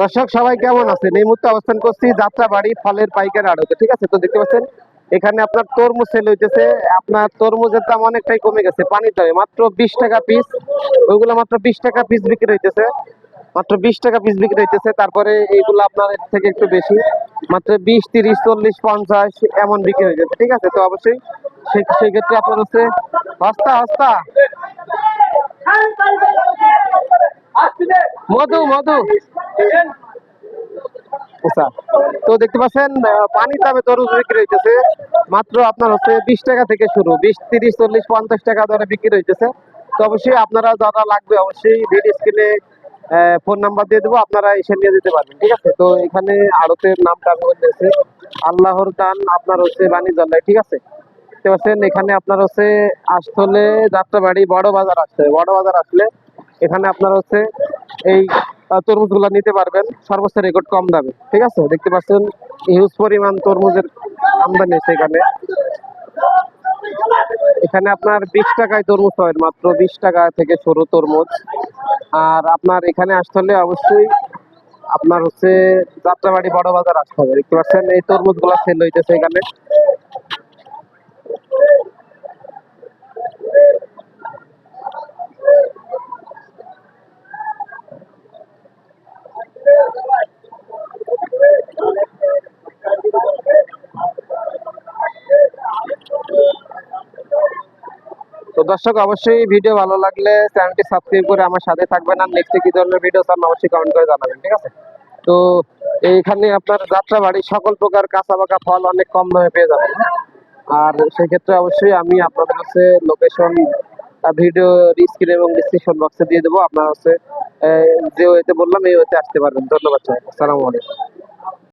দর্শক, সবাই কেমন আছেন? এই মুহূর্তে অবস্থান করছি যাত্রাবাড়ি ফলের পাইকার আড়তে ঠিক আছে, তো দেখতে পাচ্ছেন, এখানে আপনার তরমুজ সেল হইতেছে। আপনার তরমুজের দাম অনেকটাই কমে গেছে। পানির দামে মাত্র বিশ টাকা পিস ওইগুলো মাত্র বিশ টাকা পিস বিক্রি হইতেছে। মাত্র বিশ টাকা পিস বিক্রি হইতেছে। তারপরে এইগুলো আপনার এর থেকে একটু বেশি। মাত্র বিশ, তিরিশ, চল্লিশ, পঞ্চাশ এমন বিক্রি হইতেছে। ঠিক আছে, তো অবশ্যই সেই ক্ষেত্রে আপনার হচ্ছে হস্তা হস্তা। মধু মধু। আচ্ছা তো দেখতে পাচ্ছেন পানির দামে তরমুজ বিক্রি হইতেছে। মাত্র আপনার হচ্ছে বিশ টাকা থেকে শুরু, বিশ, তিরিশ, চল্লিশ, পঞ্চাশ টাকা দরে বিক্রি হইতেছে। তো অবশ্যই আপনারা যারা লাগবে অবশ্যই ভিডিও স্ক্রিনে ফোন নাম্বার দিয়ে দেবো, আপনারা এসে নিয়ে যেতে পারবেন, ঠিক আছে? তো এখানে আড়তের নামটা আমি বলতেছি আল্লাহর দান আপনার হচ্ছে বাণিজ্যালয় ঠিক আছে? দেখতে পাচ্ছেন, এখানে আপনার হচ্ছে আসতে যাত্রাবাড়ি বড় বাজার আসতে বড় বাজার আসলে এখানে আপনার হচ্ছে এই তরমুজগুলা নিতে পারবেন। সর্বোচ্চ রেকর্ড কম দামে, ঠিক আছে? দেখতে পাচ্ছেন হিউজ পরিমাণ তরমুজের আমদানি আছে এখানে। আপনার বিশ টাকায় তরমুজ হয়, মাত্র বিশ টাকা থেকে শুরু তরমুজ। আর আপনার এখানে আসতে হলে অবশ্যই আপনার হচ্ছে যাত্রাবাড়ি বড় বাজার আসতে হবে। দেখতে পাচ্ছেন, এই তরমুজগুলা সেল হইতেছে এখানে। তো দর্শক, অবশ্যই ভিডিও ভালো লাগলে চ্যানেলটি সাবস্ক্রাইব করে আমার সাথে থাকবেন আর নেক্সট কি ধরনের ভিডিও চান অবশ্যই কমেন্ট করে জানাবেন, ঠিক আছে? তো এইখানে আপনার যাত্রাবাড়ি সকল প্রকার কাঁচা পাকা ফল অনেক কম দামে পেয়ে যাবেন আর সেই ক্ষেত্রে অবশ্যই আমি আপনাদের কাছে লোকেশন ভিডিও স্ক্রিন এবং ডিসক্রিপশন বক্সে দিয়ে দেবো। আপনার হচ্ছে যে ওয়েতে বললাম, এই ওয়েতে আসতে পারবেন। ধন্যবাদ আসসালামু আলাইকুম।